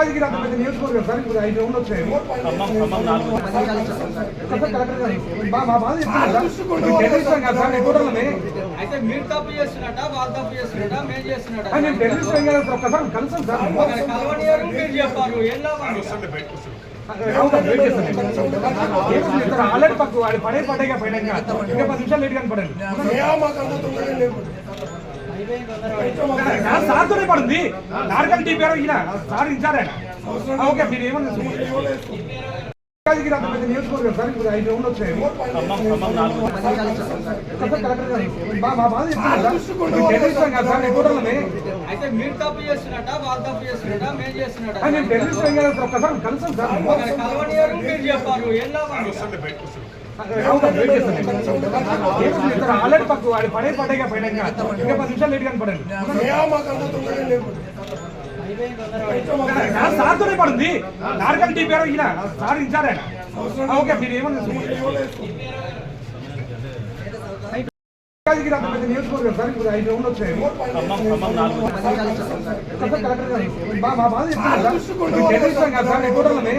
రాజకీయ రాష్ట్రం పెద్ద నియోజకవర్గం సార్ ఇప్పుడు ఐదు రౌండ్లు వచ్చాయి. మా బాధ చెప్తున్నారు సార్. ఇప్పుడు టెర్రరిస్టులం కాదు సార్, నేను కూటమిని. అయితే మీరు తప్పు చేస్తున్నట వాళ్ళు తప్పు చేస్తున్నట మేము చేస్తున్నట నేను టెర్రరిస్టులం కాదు సార్, ఒక్కసారి కలిసాం సార్. ఒకరి కలవనియరు మీరు చెప్పారు. ఏం లాభం? ఆల్రెడీ పక్క వాడి పడే పడేగా పైన ఇంకా. ఇంకా పది నిమిషాలు లేట్ కనపడండి. సార్తోనే పడింది. నార్కల్ టీ పేరు ఈయన. సార్ ఇచ్చారు. ఆయన ఓకే మీరు ఏమన్నా నియోజకవర్గం సార్ ఇప్పుడు ఐదు రౌండ్లు వచ్చాయి. అయితే మీరు తప్పు చేస్తున్నట వాళ్ళు తప్పు చేస్తున్నట మేము చేస్తున్నట. ఆ, నేను టెర్రరిస్టులం కాదు సార్, ఒక్కసారి కలిసాం సార్. ఒకరి కలవనియరు మీరు చెప్పారు? ఏం లాభం? ఏముంది సార్, ఆల్రెడీ పక్క వాడు పడే పడేగా పైన ఇంకా పది నిమిషాలు లేట్ కనపడండి సార్తోనే పడుంది నార్కల్ టీ పేరు ఈయన సార్ ఇచ్చారు ఆయన ఓకే మీరు ఏమన్నా రాజకీయ రాష్ట్రం పెద్ద నియోజకవర్గం సార్ ఇప్పుడు ఐదు రౌండ్లు వచ్చాయి. మా బాధ కాదు సార్, కూటమిని.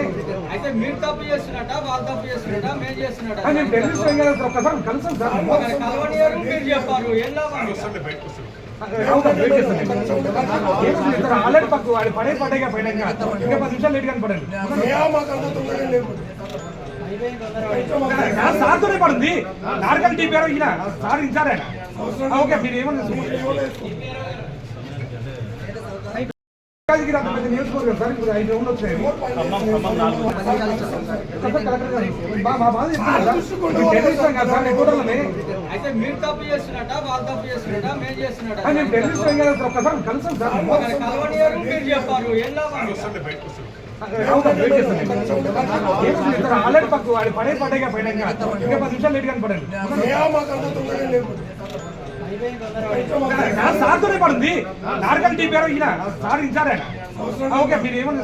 అయితే మీరు తప్పు చేస్తున్నట వాళ్ళు తప్పు చేస్తున్నట మేము చేస్తున్నట నేను టెర్రరిస్టులం కాదు సార్, ఒక్కసారి కలిసాం సార్. ఒకరి కలవనియరు మీరు చెప్పారు? ఏం లాభం? ఏముంది సార్, ఆల్రెడీ పక్క వాడి పడే పడేగా ఇంకా. ఇంకా పది నిమిషాలు లేట్ కనపడండి. సార్తోనే పడింది. నార్కల్ టీ పేరు ఈయన. సార్ ఇచ్చారు. ఓకే మీరు ఏమన్నా సార్ సార్ సార్. సార్. అయితే మీరు తప్పు వాళ్ళు తప్పు మేము సార్, ఒక్కసారి కలిసాం సార్. చెప్పారు? ఏం లాభం? సార్, ఆల్రెడీ పక్క వాడి పడే పడేగా పైన ఇంకా పది నిమిషాలు లేట్ కనపడండి సార్తోనే పడింది నార్కల్ టీ పేరు ఈయన సార్ ఇచ్చారు ఆయన ఓకే మీరు ఏమన్నా